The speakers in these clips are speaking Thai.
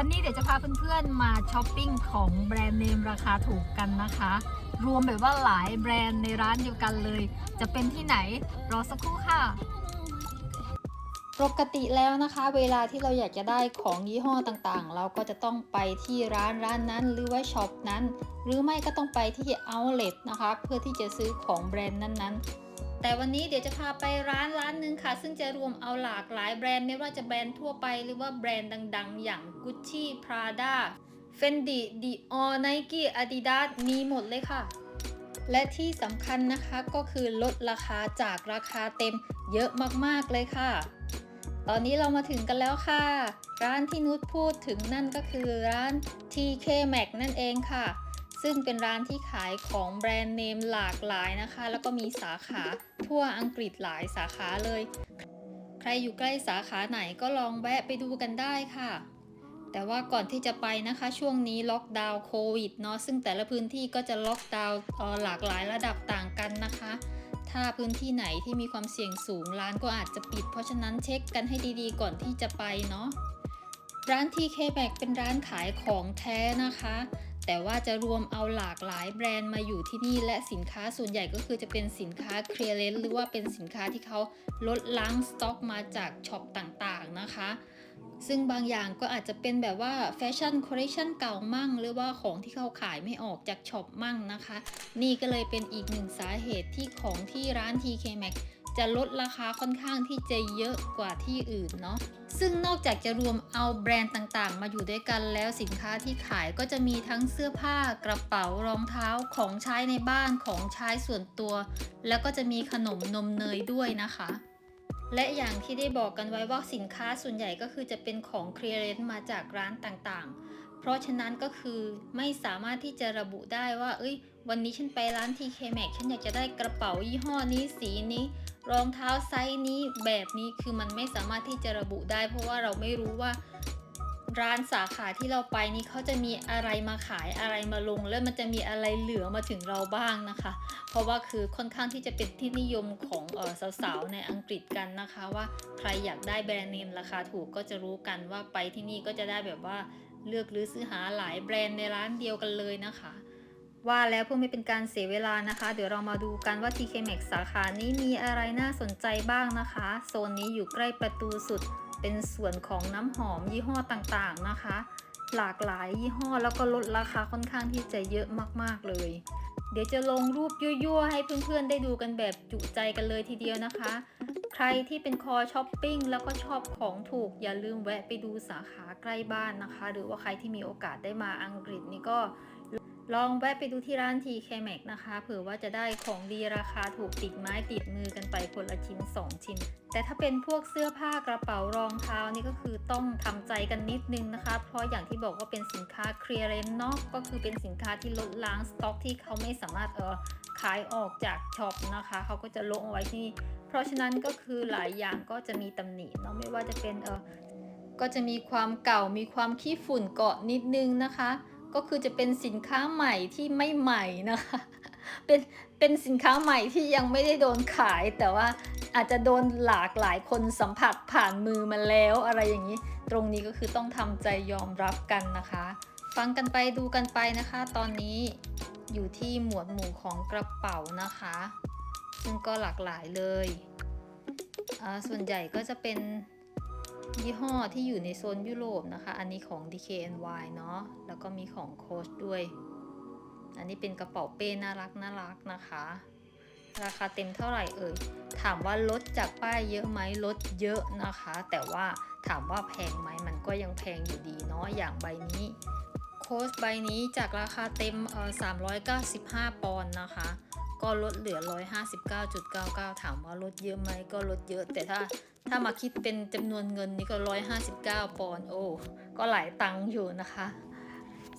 วันนี้เดี๋ยวจะพาเพื่อนๆมาช้อปปิ้งของแบรนด์เนมราคาถูกกันนะคะ รวมแบบว่าหลายแบรนด์ในร้านเดียวกันเลย จะเป็นที่ไหนรอสักครู่ค่ะ ปกติแล้วนะคะ เวลาที่เราอยากจะได้ของยี่ห้อต่างๆ เราก็จะต้องไปที่ร้านร้านนั้นหรือว่าช็อปนั้น หรือไม่ก็ต้องไปที่ outlet นะคะ เพื่อที่จะซื้อของแบรนด์นั้นๆ แต่วันนี้เดี๋ยวจะพาไปร้านร้านหนึ่งค่ะ ซึ่งจะรวมเอาหลากหลายแบรนด์ไม่ว่าจะแบรนด์ทั่วไปหรือว่าแบรนด์ดัง ๆ อย่าง Gucci Prada Fendi Dior Nike Adidas มีหมดเลยค่ะ และที่สำคัญนะคะก็คือลดราคาจากราคาเต็มเยอะมากๆเลยค่ะ ตอนนี้เรามาถึงกันแล้วค่ะ ร้านที่นุชพูดถึงนั่นก็คือร้าน TK Max นั่นเองค่ะ ซึ่งเป็นร้านที่ขายของแบรนด์เนมหลากหลายนะคะ แล้วก็มีสาขาทั่วอังกฤษหลายสาขาเลย ใครอยู่ใกล้สาขาไหนก็ลองแวะไปดูกันได้ค่ะ แต่ว่าก่อนที่จะไปนะคะ ช่วงนี้ล็อกดาวน์โควิดเนาะซึ่งแต่ละพื้นที่ก็จะล็อกดาวน์หลากหลายระดับต่างกันนะคะ ถ้าพื้นที่ไหนที่มีความเสี่ยงสูงร้านก็อาจจะปิด เพราะฉะนั้นเช็คกันให้ดีๆ ก่อนที่จะไปเนาะร้าน TK Maxx เป็นร้านขายของแท้นะคะ แต่ว่าจะรวมเอาหลากหลายแบรนด์มาอยู่ที่นี่และสินค้าส่วนใหญ่ก็คือจะเป็นสินค้าเคลียร์เลนหรือว่าเป็นสินค้าที่เขาลดล้างสต็อกมาจากช็อปต่างๆนะคะซึ่งบางอย่างก็อาจจะเป็นแบบว่าแฟชั่นคอลเลคชันเก่ามั่ง หรือว่าของที่เขาขายไม่ออกจากช็อปมั่งนะคะ นี่ก็เลยเป็นอีกหนึ่งสาเหตุที่ของที่ร้าน TK Maxx จะลดราคาค่อนข้างที่จะเยอะกว่าที่อื่นเนาะซึ่งนอกจากจะรวมเอาแบรนด์ต่างๆ มาอยู่ด้วยกันแล้วสินค้าที่ขายก็จะมีทั้งเสื้อผ้ากระเป๋ารองเท้าของใช้ในบ้านของใช้ส่วนตัว แล้วก็จะมีขนมนมเนยด้วยนะคะ และอย่างที่ได้บอกกันไว้ว่าสินค้าส่วนใหญ่ก็คือจะเป็นของเคลียร์เลนมาจากร้านต่างๆเพราะฉะนั้นก็คือไม่สามารถที่จะระบุได้ว่า เอ้ย วันนี้ฉันไปร้าน TK max ฉันอยากจะได้กระเป๋ายี่ห้อนี้สีนี้ รองเท้าไซส์นี้แบบนี้คือมันไม่สามารถที่จะระบุได้ เพราะว่าเราไม่รู้ว่าร้านสาขาที่เราไปนี่เขาจะมีอะไรมาขายอะไรมาลง แล้วมันจะมีอะไรเหลือมาถึงเราบ้างนะคะ เพราะว่าคือค่อนข้างที่จะเป็นที่นิยมของออสาวๆในอังกฤษกันนะคะ ว่าใครอยากได้แบรนด์เนมราคาถูกก็จะรู้กันว่าไปที่นี่ก็จะได้แบบว่าเลือกหรือซื้อหาหลายแบรนด์ในร้านเดียวกันเลยนะคะ ว่าแล้วเพื่อไม่เป็นการเสียเวลานะคะ เดี๋ยวเรามาดูกันว่า TK Max สาขานี้มีอะไรน่าสนใจบ้างนะคะ โซนนี้อยู่ใกล้ประตูสุด เป็นส่วนของน้ำหอมยี่ห้อต่างๆนะคะ หลากหลายยี่ห้อแล้วก็ลดราคาค่อนข้างที่จะเยอะมากๆเลย เดี๋ยวจะลงรูปยั่วๆ ให้เพื่อนๆ ได้ดูกันแบบจุใจกันเลยทีเดียวนะคะ ใครที่เป็นคอช้อปปิ้งแล้วก็ชอบของถูกอย่าลืมแวะไปดูสาขาใกล้บ้านนะคะ หรือว่าใครที่มีโอกาสได้มาอังกฤษนี่ก็ ลองแวะไปดูที่ร้าน TK Maxx นะคะ เผื่อว่าจะได้ของดีราคาถูกติดไม้ติดมือกันไปคนละชิ้น 2 ชิ้น แต่ถ้าเป็นพวกเสื้อผ้ากระเป๋ารองเท้านี่ก็คือต้องทำใจกันนิดนึงนะคะ เพราะอย่างที่บอกว่าเป็นสินค้าเคลียร์เลนเนาะก็คือเป็นสินค้าที่ลดล้างสต็อกที่เขาไม่สามารถเออขายออกจากช็อปนะคะ เขาก็จะลงเอาไว้ที่นี่เพราะฉะนั้นก็คือหลายอย่างก็จะมีตำหนิเนาะไม่ว่าจะเป็นเออก็จะมีความเก่ามีความขี้ฝุ่นเกาะนิดนึงนะคะ ก็คือจะเป็นสินค้าใหม่ที่ไม่ใหม่นะคะ เป็นเป็นสินค้าใหม่ที่ยังไม่ได้โดนขาย แต่ว่าอาจจะโดนหลากหลายคนสัมผัสผ่านมือมาแล้วอะไรอย่างนี้ ตรงนี้ก็คือต้องทำใจยอมรับกันนะคะ ฟังกันไปดูกันไปนะคะ ตอนนี้อยู่ที่หมวดหมู่ของกระเป๋านะคะ ซึ่งก็หลากหลายเลยอ่าส่วนใหญ่ก็จะเป็น ยี่ห้อที่อยู่ในโซนยุโรปนะคะ อันนี้ของ DKNY เนาะแล้วก็มีของโคชด้วย อันนี้เป็นกระเป๋าเป้น่ารักน่ารักนะคะ ราคาเต็มเท่าไหร่เอ่ย ถามว่าลดจากป้ายเยอะไหมลดเยอะนะคะ แต่ว่าถามว่าแพงไหมมันก็ยังแพงอยู่ดีเนาะอย่างใบนี้ โค้ชใบนี้จากราคาเต็มเอ่อ395 ปอนด์นะคะ ก็ลดเหลือ 159.99 ถามว่าลดเยอะไหมก็ลดเยอะ แต่ถ้าถ้ามาคิดเป็นจำนวนเงินนี่ก็ 159 ปอนด์โอ้ก็หลายตังค์อยู่นะคะ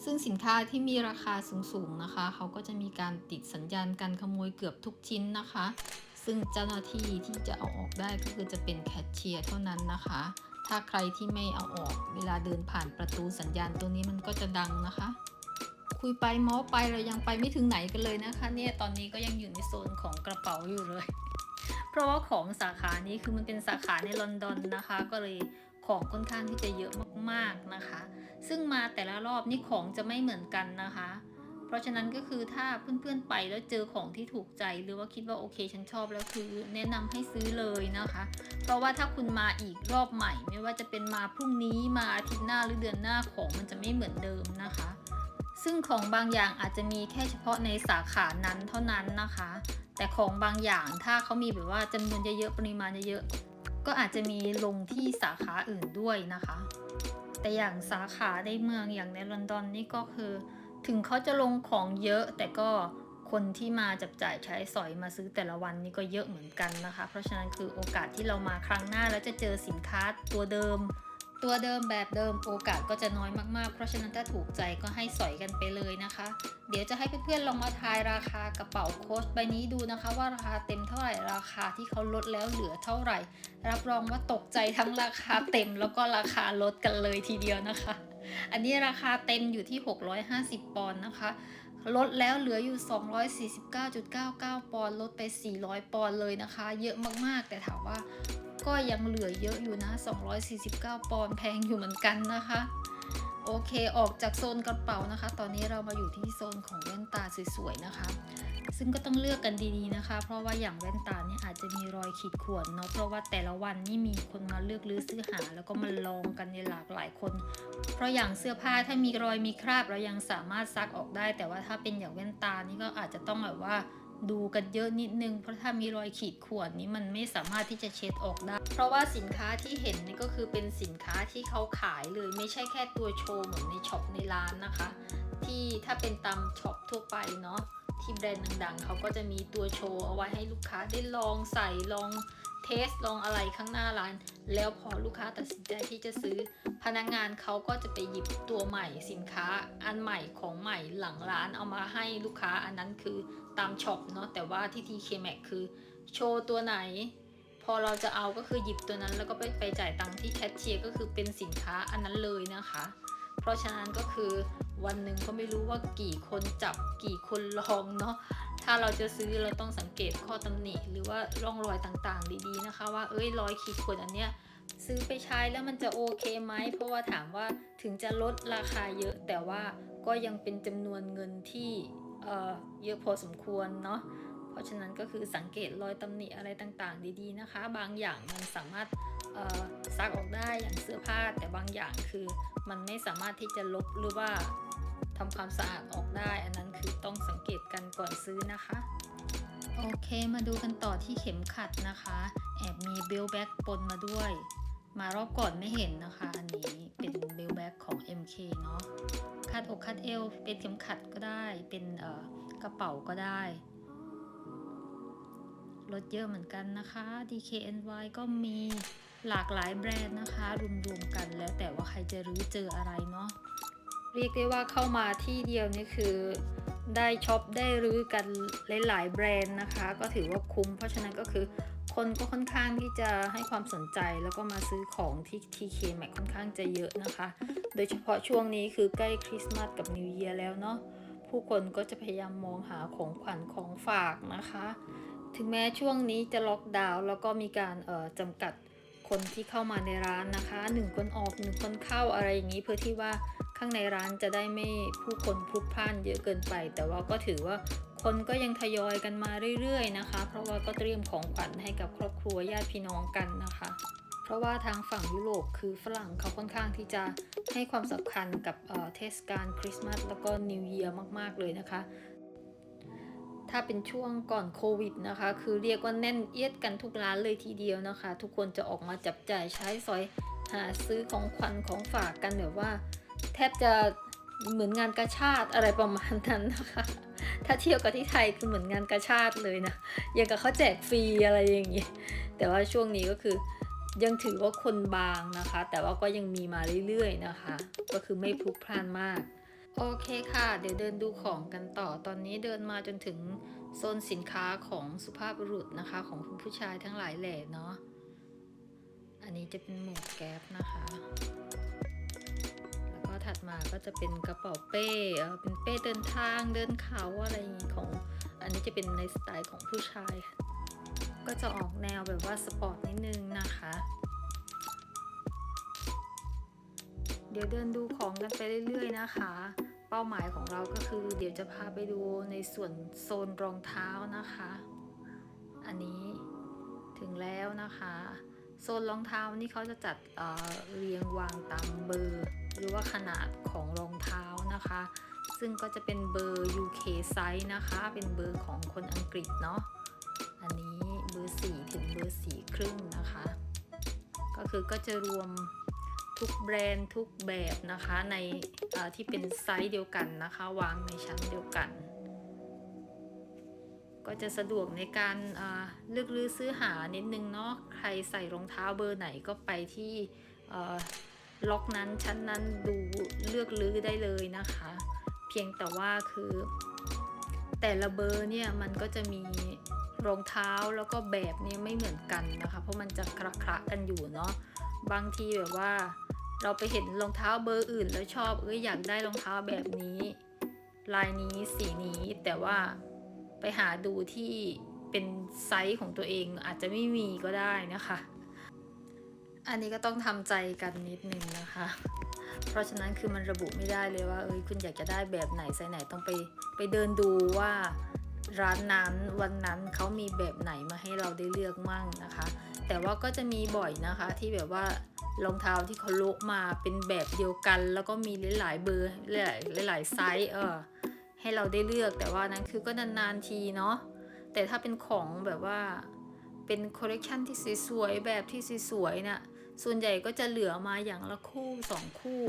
ซึ่งสินค้าที่มีราคาสูงๆนะคะ เขาก็จะมีการติดสัญญาณการขโมยเกือบทุกชิ้นนะคะ ซึ่งเจ้าหน้าที่ที่จะเอาออกได้ก็คือจะเป็นแคชเชียร์เท่านั้นนะคะ ถ้าใครที่ไม่เอาออก เวลาเดินผ่านประตูสัญญาณตัวนี้มันก็จะดังนะคะ คุยไปเมาส์ไปเรายังไปไม่ถึงไหนกันเลยนะคะ เนี่ยตอนนี้ก็ยังอยู่ในโซนของกระเป๋าอยู่เลย เพราะว่าของสาขานี้คือมันเป็นสาขาในลอนดอนนะคะ ก็เลยขของค่อนข้างที่จะเยอะมากๆนะคะ ซึ่งมาแต่ละรอบนี่ของจะไม่เหมือนกันนะคะ เพราะฉะนั้นก็คือถ้าเพื่อนๆไปแล้วเจอของที่ถูกใจ หรือว่าคิดว่าโอเคฉันชอบแล้วคือแนะนำให้ซื้อเลยนะคะ เพราะว่าถ้าคุณมาอีกรอบใหม่ ไม่ว่าจะเป็นมาพรุ่งนี้มาอาทิตย์หน้าหรือเดือนหน้าของมันจะไม่เหมือนเดิมนะคะ ซึ่งของบางอย่างอาจจะมีแค่เฉพาะในสาขานั้นเท่านั้นนะคะ แต่ของบางอย่างถ้าเขามีแบบว่าจำนวนเยอะๆปริมาณเยอะๆก็อาจจะมีลงที่สาขาอื่นด้วยนะคะ แต่อย่างสาขาในเมืองอย่างในลอนดอนนี่ก็คือ ถึงเขาจะลงของเยอะแต่ก็คนที่มาจับจ่ายใช้สอยมาซื้อแต่ละวันนี่ก็เยอะเหมือนกันนะคะ เพราะฉะนั้นคือโอกาสที่เรามาครั้งหน้าแล้วจะเจอสินค้าตัวเดิม ตัวเดิมแบบเดิมโอกาสก็จะน้อยมากๆ เพราะฉะนั้นถ้าถูกใจก็ให้สอยกันไปเลยนะคะ เดี๋ยวจะให้เพื่อนๆลองมาทายราคากระเป๋าโค้ชใบนี้ดูนะคะ ว่าราคาเต็มเท่าไหร่ราคาที่เขาลดแล้วเหลือเท่าไหร่ รับรองว่าตกใจทั้งราคาเต็มแล้วก็ราคาลดกันเลยทีเดียวนะคะ อันนี้ราคาเต็มอยู่ที่ 650 ปอนด์นะคะ ลดแล้วเหลืออยู่ 249.99 ปอนด์ลดไป 400 ปอนด์เลยนะคะ เยอะมากๆ แต่ถามว่าก็ยังเหลือเยอะอยู่นะ 249 ปอนด์แพงอยู่เหมือนกันนะคะ โอเคออกจากโซนกระเป๋านะคะ ตอนนี้เรามาอยู่ที่โซนของแว่นตาสวยๆนะคะ ซึ่งก็ต้องเลือกกันดีๆนะคะ เพราะว่าอย่างแว่นตาเนี่ยอาจจะมีรอยขีดข่วนเนาะเพราะว่าแต่ละวันนี่มีคนมาเลือกซื้อซื้อหา แล้วก็มาลองกันในหลากหลายคน เพราะอย่างเสื้อผ้าถ้ามีรอยมีคราบเรายังสามารถซักออกได้ แต่ว่าถ้าเป็นอย่างแว่นตานี่ก็อาจจะต้องแบบว่า ดูกันเยอะนิดนึง เพราะถ้ามีรอยขีดข่วนนี้มันไม่สามารถที่จะเช็ดออกได้ เพราะว่าสินค้าที่เห็นนี่ก็คือเป็นสินค้าที่เขาขายเลยไม่ใช่แค่ตัวโชว์เหมือนในช็อปในร้านนะคะ ที่ถ้าเป็นตามช็อปทั่วไปเนาะที่แบรนด์ดังๆเขาก็จะมีตัวโชว์เอาไว้ให้ลูกค้าได้ลองใส่ลองเทสลองอะไรข้างหน้าร้าน แล้วพอลูกค้าตัดสินใจที่จะซื้อ พนักงานเขาก็จะไปหยิบตัวใหม่สินค้า อันใหม่ของใหม่หลังร้านเอามาให้ลูกค้าอันนั้นคือ ตามช็อปเนาะแต่ว่าที่ TK Maxx คือโชว์ตัวไหน พอเราจะเอาก็คือหยิบตัวนั้นแล้วก็ไปไปจ่ายตังค์ที่แคชเชียร์ก็คือเป็นสินค้าอันนั้นเลยนะคะ เพราะฉะนั้นก็คือวันหนึ่งก็ไม่รู้ว่ากี่คนจับกี่คนลองเนาะถ้าเราจะซื้อเราต้องสังเกตข้อตำหนิหรือว่าร่องรอยต่างๆ ดีๆนะคะ ว่าเอ้ยรอยขีดข่วนอันเนี้ยซื้อไปใช้แล้วมันจะโอเคไหมเพราะว่าถามว่าถึงจะลดราคาเยอะแต่ว่าก็ยังเป็นจำนวนเงินที่ เยอะพอสมควรเนาะเพราะฉะนั้นก็คือสังเกตรอยตำหนิอะไรต่างๆ ดีๆนะคะ บางอย่างมันสามารถซักออกได้อย่างเสื้อผ้าแต่บางอย่างคือมันไม่สามารถที่จะลบหรือว่าทำความสะอาดออกได้ อันนั้นคือต้องสังเกตกันก่อนซื้อนะคะโอเคมาดูกันต่อที่เข็มขัดนะคะ แอบมีเบลแบ็กปนมาด้วย มารอบก่อนไม่เห็นนะคะ อันนี้เป็นเบลแบ็กของ MK เนาะ คาดอกคาดเอว เป็นเข็มขัดก็ได้ เป็นเอ่อกระเป๋าก็ได้ ลดเยอะเหมือนกันนะคะ DKNY ก็มีหลากหลายแบรนด์นะคะ รวมๆกันแล้วแต่ว่าใครจะรื้อเจออะไรเนาะเรียกได้ว่าเข้ามาที่เดียวนี่คือ ได้ช็อปได้รื้อกันหลายๆแบรนด์นะคะ ก็ถือว่าคุ้ม เพราะฉะนั้นก็คือคนก็ค่อนข้างที่จะให้ความสนใจแล้วก็มาซื้อของที่ TK Maxx ค่อนข้างจะเยอะนะคะ โดยเฉพาะช่วงนี้คือใกล้คริสต์มาสกับนิว e ย r แล้วเนาะผู้คนก็จะพยายามมองหาของขวัญของฝากนะคะ ถึงแม้ช่วงนี้จะล็อกดาวน์แล้วก็มีการเอ่อจำกัดคนที่เข้ามาในร้านนะคะหนึ่งคนออกหนึ่งคนเข้าอะไรอย่างนี้เพื่อที่ว่า ข้างในร้านจะได้ไม่ผู้คนพลุกพล่านเยอะเกินไป แต่ว่าก็ถือว่าคนก็ยังทยอยกันมาเรื่อยๆนะคะ เพราะว่าก็เตรียมของขวัญให้กับครอบครัวญาติพี่น้องกันนะคะ เพราะว่าทางฝั่งยุโรปคือฝรั่งเขาค่อนข้างที่จะให้ความสำคัญกับเเทศกาลคริสต์มาสแล้วก็นิว e ย r มากๆเลยนะคะ ถ้าเป็นช่วงก่อนโควิดนะคะ คือเรียกว่าแน่นเอียดกันทุกร้านเลยทีเดียวนะคะ ทุกคนจะออกมาจับจ่ายใช้สอยหาซื้อของขวัญของฝากกันแบบว่า ทบจะเหมือนงานกาชาติอะไรประมาณนั้นนะคะ ถ้าเที่ยบกับที่ไทยคือเหมือนงานกาชาติเลยนะอย่างกับเขาแจกฟรีอะไรอย่างนี้ แต่ว่าช่วงนี้ก็คือยังถือว่าคนบางนะคะ แต่ว่าก็ยังมีมาเรื่อยๆนะคะ ก็คือไม่พลุกพล่านมาก โอเคค่ะ เดี๋ยวเดินดูของกันต่อ ตอนนี้เดินมาจนถึงโซนสินค้าของสุภาพบุรุษนะคะ ของคุณผู้ชายทั้งหลายแหล่เนาะ อันนี้จะเป็นหมวกแก๊ปนะคะ ถัดมาก็จะเป็นกระเป๋าเป้เป็นเป้เดินทางเดินเขาอะไรอย่างงี้ของ อันนี้จะเป็นในสไตล์ของผู้ชาย ก็จะออกแนวแบบว่าสปอร์ตนิดนึงนะคะ เดี๋ยวเดินดูของกันไปเรื่อยๆนะคะ เป้าหมายของเราก็คือเดี๋ยวจะพาไปดูในส่วนโซนรองเท้านะคะ อันนี้ถึงแล้วนะคะโซนรองเท้านี่เขาจะจัดเเรียงวางตามเบอร์ หรือว่าขนาดของรองเท้านะคะ ซึ่งก็จะเป็นเบอร์ UK size นะคะ เป็นเบอร์ของคนอังกฤษเนาะอันนี้เบอร์ 4 ถึงเบอร์ 4 ครึ่งนะคะ ก็คือก็จะรวมทุกแบรนด์ทุกแบบนะคะในที่เป็นไซส์เดียวกันนะคะ วางในชั้นเดียวกัน ก็จะสะดวกในการเลือกซื้อซื้อหานิดนึงเนาะใครใส่รองเท้าเบอร์ไหนก็ไปที่ ล็อกนั้นชั้นนั้นดูเลือกลื้อได้เลยนะคะ เพียงแต่ว่าคือ แต่ละเบอร์เนี่ยมันก็จะมีรองเท้าแล้วก็แบบเนี่ยไม่เหมือนกันนะคะ เพราะมันจะคละคละกันอยู่เนาะบางทีแบบว่า เราไปเห็นรองเท้าเบอร์อื่น แล้วชอบเอ้ยอยากได้รองเท้าแบบนี้ ลายนี้สีนี้แต่ว่าไปหาดูที่เป็นไซส์ของตัวเองอาจจะไม่มีก็ได้นะคะ อันนี้ก็ต้องทำใจกันนิดนึงนะคะ เพราะฉะนั้นคือมันระบุไม่ได้เลยว่าเอ้ยคุณอยากจะได้แบบไหนไซส์ไหนต้องไปไปเดินดูว่าร้านนั้นวันนั้นเขามีแบบไหนมาให้เราได้เลือกมั่งนะคะ แต่ว่าก็จะมีบ่อยนะคะที่แบบว่ารองเท้าที่เขาโละมาเป็นแบบเดียวกัน แล้วก็มีหลายๆเบอร์หลายหลายไซส์เออให้เราได้เลือกแต่ว่านั้นคือก็นานๆทีเนาะแต่ถ้าเป็นของแบบว่าเป็นคอลเลกชันที่สวยๆแบบที่สวยๆน่ะ ส่วนใหญ่ก็จะเหลือมาอย่างละคู่สองคู่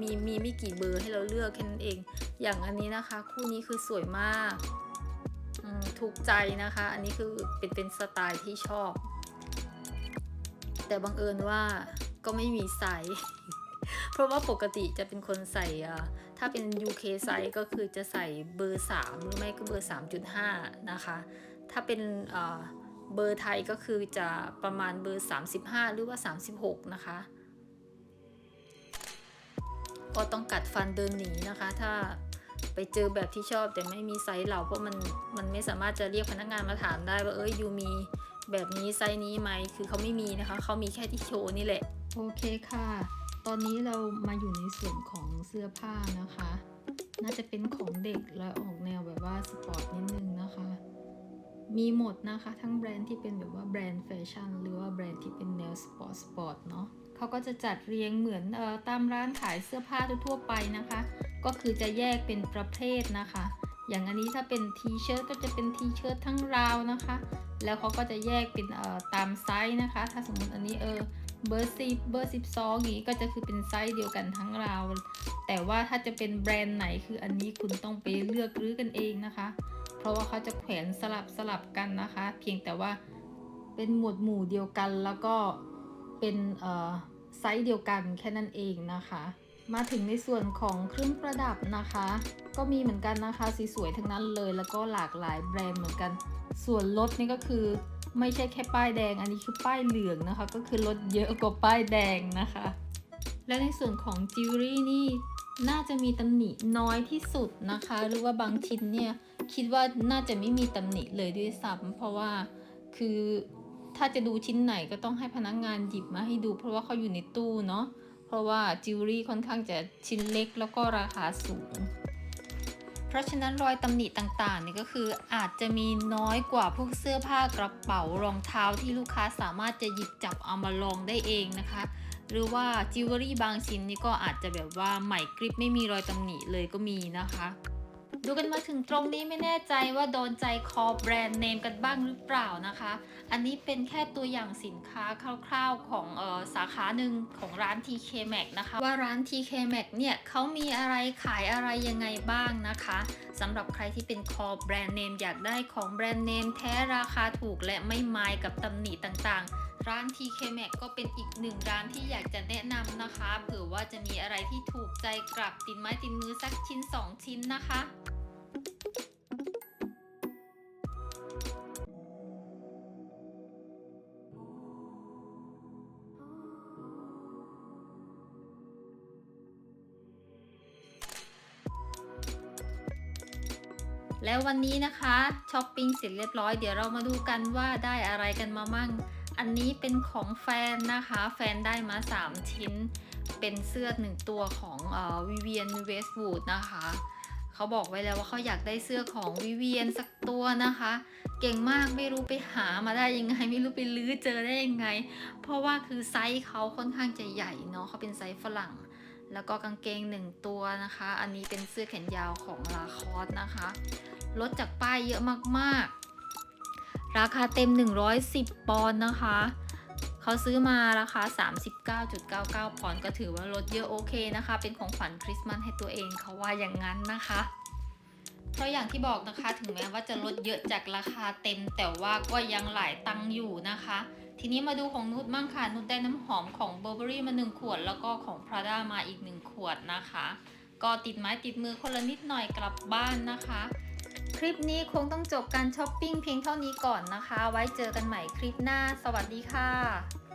มีมีไม่กี่เบอร์ให้เราเลือกแค่นั้นเอง อย่างอันนี้นะคะ คู่นี้คือสวยมากถูกใจนะคะ อันนี้คือเป็นเป็นสไตล์ที่ชอบ แต่บังเอิญว่าก็ไม่มีไซส์เพราะว่าปกติจะเป็นคนใส่ถ้าเป็น UK ไซส์ก็คือจะใส่เบอร์ 3 หรือไม่ก็เบอร์ 3.5 นะคะ ถ้าเป็นอ่า เบอร์ไทยก็คือจะประมาณเบอร์ 35 หรือว่า 36 นะคะ ก็ต้องกัดฟันเดินหนีนะคะ ถ้าไปเจอแบบที่ชอบแต่ไม่มีไซส์เราเพราะมันมันไม่สามารถจะเรียกพนักงานมาถามได้ว่าเอ้ยยูมีแบบนี้ไซส์นี้ไหมคือเขาไม่มีนะคะเขามีแค่ที่โชว์นี่แหละ โอเคค่ะ ตอนนี้เรามาอยู่ในส่วนของเสื้อผ้านะคะ น่าจะเป็นของเด็กและออกแนวแบบว่าสปอร์ตนิดนึงนะคะ มีหมดนะคะ ทั้งแบรนด์ที่เป็นแบบว่าแบรนด์แฟชั่นหรือว่าแบรนด์ที่เป็นแนวสปอร์ตสปอร์ตเนาะเขาก็จะจัดเรียงเหมือนเออตามร้านขายเสื้อผ้าทั่วไปนะคะ ก็คือจะแยกเป็นประเภทนะคะ อย่างอันนี้ถ้าเป็นทีเชิ้ตก็จะเป็นทีเชิ้ตทั้งราวนะคะ แล้วเขาก็จะแยกเป็นเอ่อตามไซส์นะคะ ถ้าสมมติอันนี้เออเบอร์สิบเบอร์สิบสองอย่างนี้ก็จะคือเป็นไซส์เดียวกันทั้งราว แต่ว่าถ้าจะเป็นแบรนด์ไหนคืออันนี้คุณต้องไปเลือกรื้อกันเองนะคะ เพราะว่าเขาจะแขวนสลับสลับกันนะคะ เพียงแต่ว่าเป็นหมวดหมู่เดียวกันแล้วก็เป็นไซส์เดียวกันแค่นั้นเองนะคะ มาถึงในส่วนของเครื่องประดับนะคะ ก็มีเหมือนกันนะคะสีสวยทั้งนั้นเลยแล้วก็หลากหลายแบรนด์เหมือนกัน ส่วนลดนี่ก็คือไม่ใช่แค่ป้ายแดง อันนี้คือป้ายเหลืองนะคะ ก็คือลดเยอะกว่าป้ายแดงนะคะ และในส่วนของจิวเวลรี่นี่น่าจะมีตำหนิน้อยที่สุดนะคะ หรือว่าบางชิ้นเนี่ย คิดว่าน่าจะไม่มีตำหนิเลยด้วยซ้ำเพราะว่าคือถ้าจะดูชิ้นไหนก็ต้องให้พนักงานหยิบมาให้ดูเพราะว่าเขาอยู่ในตู้เนาะเพราะว่าจิวเวลรี่ค่อนข้างจะชิ้นเล็กแล้วก็ราคาสูง เพราะฉะนั้นรอยตำหนิต่างๆนี่ก็คืออาจจะมีน้อยกว่าพวกเสื้อผ้ากระเป๋ารองเท้าที่ลูกค้าสามารถจะหยิบจับเอามาลองได้เองนะคะ หรือว่าจิวเวลรี่บางชิ้นนี่ก็อาจจะแบบว่าใหม่กริบไม่มีรอยตำหนิเลยก็มีนะคะ ดูกันมาถึงตรงนี้ไม่แน่ใจว่าโดนใจคอแบรนด์เนมกันบ้างหรือเปล่านะคะ อันนี้เป็นแค่ตัวอย่างสินค้าคร่าวๆของออสาขาหนึ่งของร้าน TK Max นะคะ ว่าร้าน TK Max เนี่ยเขามีอะไรขายอะไรยังไงบ้างนะคะสำหรับใครที่เป็นคอแบรนด์เนมอยากได้ของแบรนด์เนมแท้ราคาถูกและไม่ไมายกับตำหนิต่างๆร้าน TK Max ก็เป็นอีกหนึ่งร้านที่อยากจะแนะนำนะคะ เผื่อว่าจะมีอะไรที่ถูกใจกลับติดไม้ติดมือสักชิ้น 2 ชิ้นนะคะ แล้ววันนี้นะคะช้อปปิ้งเสร็จเรียบร้อยเดี๋ยวเรามาดูกันว่าได้อะไรกันมามั่ง อันนี้เป็นของแฟนนะคะ แฟนได้มา 3 ชิ้น เป็นเสื้อหนึ่งตัวของวิเวียนเวส w ูดนะคะเขาบอกไว้แล้วว่าเขาอยากได้เสื้อของวิเวียนสักตัวนะคะ เก่งมากไม่รู้ไปหามาได้ยังไง ไม่รู้ไปลื้อเจอได้ยังไง เพราะว่าคือไซส์เขาค่อนข้างจะใหญ่เนาะเขาเป็นไซส์ฝรั่ง แล้วก็กางเกงหนึ่งตัวนะคะ อันนี้เป็นเสื้อแขนยาวของลาคอสนะคะ ลดจากป้ายเยอะมากๆ ราคาเต็ม 110 ปอนด์นะคะ เขาซื้อมาราคา 39.99 ปอนด์ก็ถือว่าลดเยอะโอเคนะคะ เป็นของขวัญคริสต์มาสให้ตัวเองเขาว่าอย่างนั้นนะคะ เพราะอย่างที่บอกนะคะถึงแม้ว่าจะลดเยอะจากราคาเต็มแต่ว่าก็ยังหลายตังอยู่นะคะ ทีนี้มาดูของนุชบ้างค่ะ นุชได้น้ำหอมของเบอร์เบอรี่มา 1 ขวด แล้วก็ของ Prada มาอีก 1 ขวดนะคะ ก็ติดไม้ติดมือคนละนิดหน่อยกลับบ้านนะคะ คลิปนี้คงต้องจบการช้อปปิ้งเพียงเท่านี้ก่อนนะคะ ไว้เจอกันใหม่คลิปหน้า สวัสดีค่ะ